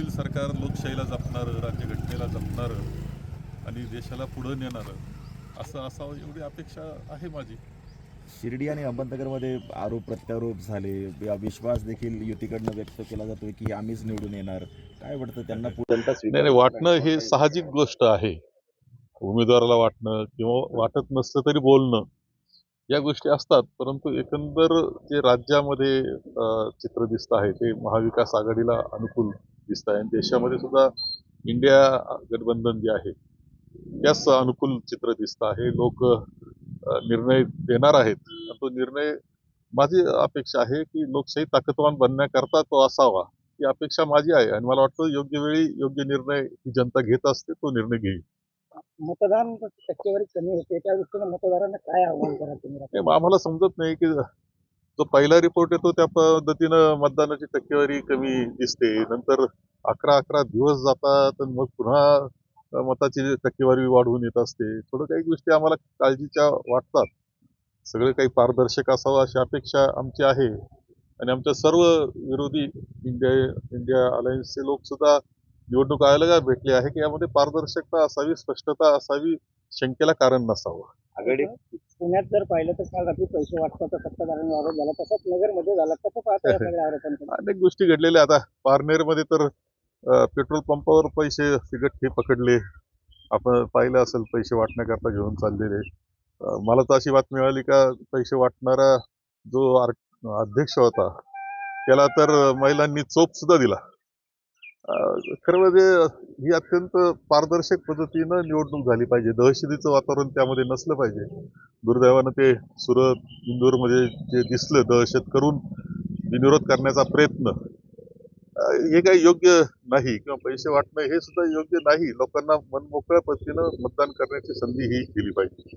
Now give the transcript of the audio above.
पुढील सरकार लोकशाहीला जपणारं राज्यघटनेला जपणारं आणि देशाला पुढं नेणारं असं असावं एवढी अपेक्षा आहे माझी. शिर्डी आणि अहमदनगरमध्ये आरोप प्रत्यारोप झाले. या विश्वास देखील युतीकडनं व्यक्त केला जातोय की आम्हीच निवडून येणार. काय वाटतं त्यांना पुढे? नाही नाही वाटणं हे साहजिक गोष्ट आहे. उमेदवाराला वाटणं किंवा वाटत नसलं तरी बोलणं या गोष्टी असतात. परंतु एकंदर जे राज्यामध्ये चित्र दिसत आहे ते महाविकास आघाडीला अनुकूल दिसत आहे. आणि देशामध्ये सुद्धा इंडिया गठबंधन जे आहे त्यास अनुकूल चित्र दिसत आहे. लोक निर्णय देणार आहेत. तो निर्णय माझी अपेक्षा आहे की लोकशाही ताकदवान बनण्याकरता तो असावा. ही अपेक्षा माझी आहे. आणि मला वाटतं योग्य वेळी योग्य निर्णय ही जनता घेत असते तो निर्णय घेईल. मतदान टक्केवारी कमी होते. त्या दृष्टीने मतदारांना काय आव्हान कराल तुम्ही? आम्हाला समजत नाही की जो पहिला रिपोर्ट येतो त्या पद्धतीनं मतदानाची टक्केवारी कमी दिसते. नंतर अकरा अकरा दिवस जातात आणि मग पुन्हा मताची टक्केवारी वाढवून येत असते. थोडं काही गोष्टी आम्हाला काळजीच्या वाटतात. सगळं काही पारदर्शक असावं अशी अपेक्षा आमची आहे. आणि आमच्या सर्व विरोधी इंडिया इंडिया अलायन्सचे लोक सुद्धा निवडणूक आयोगाला भेटले आहे की यामध्ये पारदर्शकता असावी स्पष्टता असावी शंकेला कारण नसावं. आघाडी? पुण्यात जर पाहिलं तर काल रात्री पैसे वाटपाचा सत्ताधाऱ्यांवर आरोप झाला. तसाच नगरमध्ये झाला. कसं पाहता या सगळ्या आरोपांकडे अनेक गोष्टी घडलेल्या आता पारनेरमध्ये तर अं, पेट्रोल पंपावर पैसे सिगट हे पकडले. आपण पाहिलं असेल पैसे वाटण्याकरता घेऊन चाललेले. अं, मला तर अशी बातमी मिळाली का पैसे वाटणारा जो आर- अध्यक्ष होता त्याला तर महिलांनी चोप सुद्धा दिला. खरं म्हणजे ही अत्यंत पारदर्शक पद्धतीनं निवडणूक झाली पाहिजे. दहशतीचं वातावरण त्यामध्ये नसलं पाहिजे. दुर्दैवानं ते सुरत इंदूरमध्ये जे दिसलं दहशत करून बिनविरोध करण्याचा प्रयत्न हे काही योग्य नाही किंवा पैसे वाटणं हे सुद्धा योग्य नाही. लोकांना मनमोकळ्या पद्धतीनं मतदान करण्याची संधी ही दिली पाहिजे.